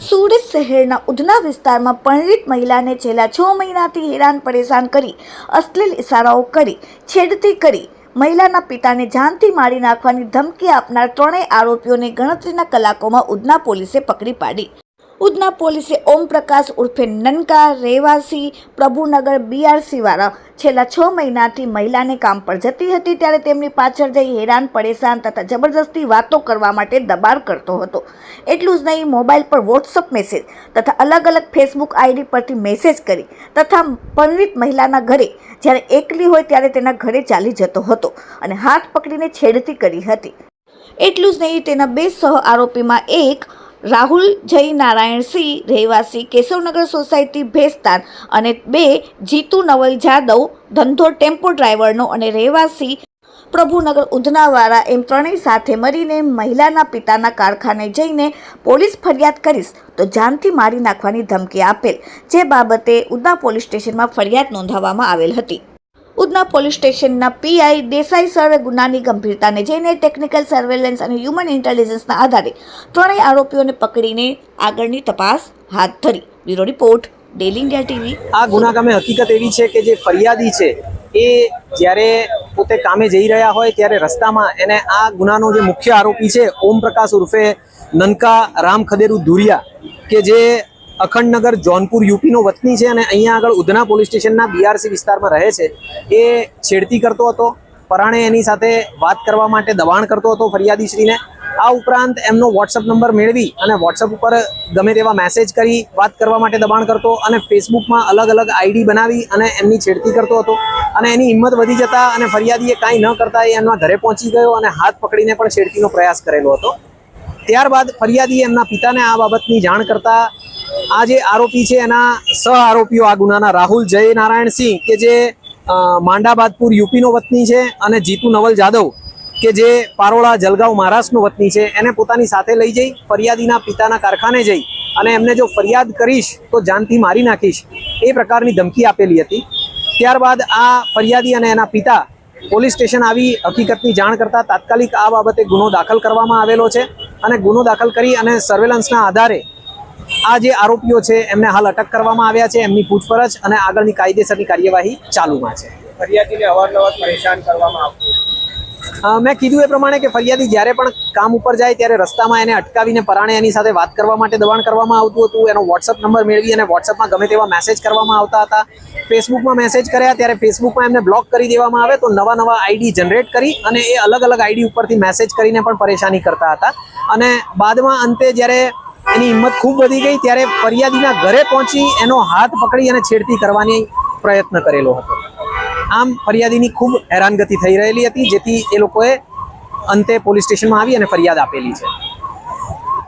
સુરત શહેરના ઉધના વિસ્તારમાં પંડિત મહિલાને છેલ્લા છ મહિનાથી હેરાન પરેશાન કરી, અશ્લીલ ઇશારાઓ કરી, છેડતી કરી, મહિલાના પિતાને જાનથી મારી નાખવાની ધમકી આપનાર ત્રણેય આરોપીઓને ગણતરીના કલાકોમાં ઉધના પોલીસે પકડી પાડી. ઉધના પોલીસે ઓમ પ્રકાશ ઉર્ફે નનકા રહેવાસી પ્રભુનગર બીઆરસી વાળા છેલ્લા છ મહિનાથી મહિલાને કામ પર જતી હતી ત્યારે તેમની પાછળ જઈ હેરાન, પરેશાન તથા જબરજસ્તી વાતો કરવા માટે દબાણ કરતો હતો. એટલું જ નહીં, મોબાઈલ પર વોટ્સઅપ મેસેજ તથા અલગ અલગ ફેસબુક આઈડી પરથી મેસેજ કરી તથા પરિણીત મહિલાના ઘરે જ્યારે એકલી હોય ત્યારે તેના ઘરે ચાલી જતો હતો અને હાથ પકડીને છેડતી કરી હતી. એટલું જ નહીં, તેના બે સહ આરોપીમાં એક રાહુલ જય નારાયણસિંહ રહેવાસી કેશવનગર સોસાયટી ભેસ્તાન અને બે જીતુ નવલ જાદવ, ધંધો ટેમ્પો ડ્રાઈવરનો અને રહેવાસી પ્રભુનગર ઉધનાવાળા એમ ત્રણેય સાથે મળીને મહિલાના પિતાના કારખાને જઈને પોલીસ ફરિયાદ કરીશ, તો જાનથી મારી નાખવાની ધમકી આપેલ, જે બાબતે ઉધના પોલીસ સ્ટેશનમાં ફરિયાદ નોંધાવવામાં આવેલ હતી. ઉધના પોલીસ સ્ટેશનના પીઆઈ દેસાઈ સરે ગુનાની ગંભીરતાને જઈને ટેકનિકલ સર્વેલન્સ અને હ્યુમન ઇન્ટેલિજન્સના આધારે ત્રણેય આરોપીઓને પકડીને આગળની તપાસ હાથ ધરી. Bureau report, daily India TV. આ ગુનાગામે હકીકત એવી છે કે જે ફરિયાદી છે, એ જ્યારે પોતે કામે જઈ રહ્યા હોય ત્યારે રસ્તામાં એને આ ગુનાનો જે મુખ્ય આરોપી છે ઓમ પ્રકાશ ઉર્ફે નનકા રામ ખદેરુ ધુરિયા કે જે અખંડનગર, જોનપુર યુપીનો વતની છે અને અહીંયા આગળ ઉધના પોલીસ સ્ટેશનના બીઆરસી વિસ્તારમાં રહે છે. એ છેડતી કરતો હતો, પરાણે એની સાથે વાત કરવા માટે દબાણ કરતો હતો ફરિયાદીશ્રીને. આ ઉપરાંત એમનો વોટ્સઅપ નંબર મેળવી અને વોટ્સઅપ ઉપર ગમે તેવા મેસેજ કરી, વાત કરવા માટે દબાણ કરતો અને ફેસબુકમાં અલગ અલગ આઈડી બનાવી અને એમની છેડતી કરતો હતો. અને એની હિંમત વધી જતા અને ફરિયાદીએ કાંઈ ન કરતા એ એમના ઘરે પહોંચી ગયો અને હાથ પકડીને પણ છેડતીનો પ્રયાસ કરેલો હતો. ત્યારબાદ ફરિયાદીએ એમના પિતાને આ બાબતની જાણ કરતા આ જે આરોપી છે, એના સહ આરોપીઓ આ ગુનાના રાહુલ જય નારાયણસિંહ કે જે માંડાબાદપુર યુપીનો વતની છે અને જીતુ નવલ જાદવ કે જે પારોળા જલગાંવ મહારાષ્ટ્રનો વતની છે, એને પોતાની સાથે લઈ જઈ, ફરિયાદીના પિતાના કારખાને જઈ અને એમને જો ફરિયાદ કરીશ તો જાનથી મારી નાખીશ. એ પ્રકારની ધમકી આપેલી હતી. ત્યારબાદ આ ફરિયાદી અને એના પિતા પોલીસ સ્ટેશન આવી હકીકતની જાણ કરતાં તાત્કાલિક આ બાબતે ગુનો દાખલ કરવામાં આવેલો છે અને ગુનો દાખલ કરી અને સર્વેલન્સના આધારે આ જે આરોપીઓ છે એમને હાલ અટક કરવામાં આવ્યા છે એમની પૂછપરછ અને આગળની કાયદેસરની કાર્યવાહી ચાલુમાં છે. ફરિયાદીને અવારનવાર પરેશાન કરવામાં આવતું મેં કીધું એ પ્રમાણે કે ફરિયાદી જ્યારે પણ કામ ઉપર જાય ત્યારે રસ્તામાં એને અટકાવીને પરાણે એની સાથે વાત કરવા માટે દબાણ કરવામાં આવતું હતું. એનો વોટ્સઅપ નંબર મેળવી અને વોટ્સઅપમાં ગમે તેવા મેસેજ કરવામાં આવતા હતા. ફેસબુકમાં મેસેજ કર્યા ત્યારે ફેસબુકમાં એમને બ્લોક કરી દેવામાં આવે તો નવા નવા આઈડી જનરેટ કરી અને એ અલગ અલગ આઈડી ઉપરથી મેસેજ કરીને પણ પરેશાની કરતા હતા. અને બાદમાં અંતે જ્યારે એની હિંમત ખૂબ વધી ગઈ ત્યારે ફરિયાદીના ઘરે પહોંચી એનો હાથ પકડી અને છેડતી કરવાની પ્રયત્ન કરેલો હતો. આમ ફરિયાદીની ખૂબ હેરાનગતિ થઈ રહેલી હતી, જેથી એ લોકોએ અંતે પોલીસ સ્ટેશનમાં આવી અને ફરિયાદ આપેલી છે.